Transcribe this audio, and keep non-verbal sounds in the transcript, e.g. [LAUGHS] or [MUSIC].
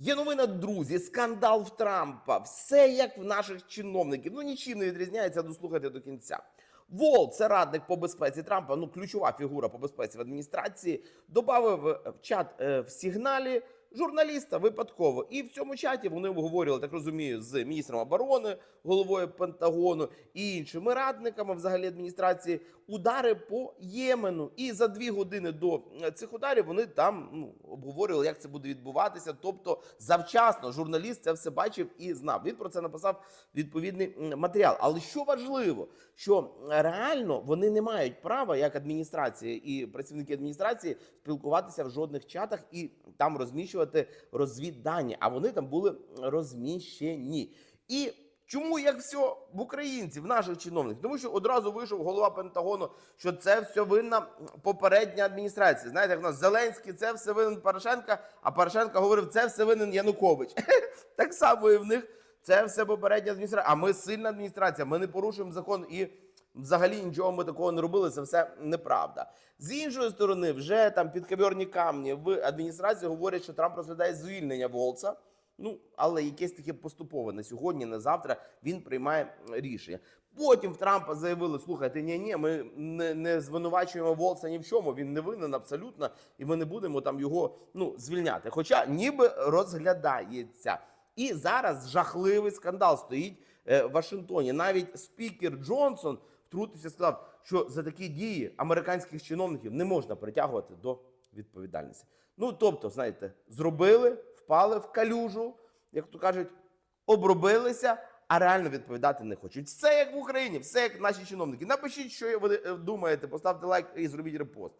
Є новина, друзі, скандал в Трампа. Все як в наших чиновників. Ну нічим не відрізняється, дослухайте до кінця. Волт, це радник по безпеці Трампа, ну ключова фігура по безпеці в адміністрації, додав в чат е, в сигналі журналіста випадково. І в цьому чаті вони обговорювали, так розумію, з міністром оборони, головою Пентагону і іншими радниками взагалі адміністрації удари по Ємену. І за дві години до е, цих ударів вони там ну, обговорювали, як це буде відбуватися. Тобто, завчасно журналіст це все бачив і знав. Він про це написав відповідний матеріал. Але що важливо, що реально вони не мають права, як адміністрація і працівники адміністрації, спілкуватися в жодних чатах і там розміщувати розвіддані. А вони там були розміщені. І Чому як все в українців, в наших чиновників? Тому що одразу вийшов голова Пентагону, що це все винна попередня адміністрація. Знаєте, як у нас Зеленський, це все винен Порошенка, а Порошенко говорив, це все винен Янукович. [LAUGHS] Так само і в них це все попередня адміністрація. А ми сильна адміністрація, ми не порушуємо закон і. Взагалі нічого ми такого не робили, це все неправда. З іншої сторони, вже там підковерні камні в адміністрації говорять, що Трамп розглядає звільнення Волца. Ну, але якесь таке поступове на сьогодні, на завтра він приймає рішення. Потім в Трампа заявили: слухайте, ні, ні, ми не, не звинувачуємо Волса ні в чому. Він не винен абсолютно, і ми не будемо там його ну звільняти. Хоча ніби розглядається. І зараз жахливий скандал стоїть е, в Вашингтоні. Навіть спікер Джонсон втрутився, сказав, що за такі дії американських чиновників не можна притягувати до відповідальності. Ну тобто, знаєте, зробили, впали в калюжу, як то кажуть, обробилися, а реально відповідати не хочуть. Все як в Україні, все як наші чиновники. Напишіть, що ви е, думаєте, поставте лайк і зробіть репост.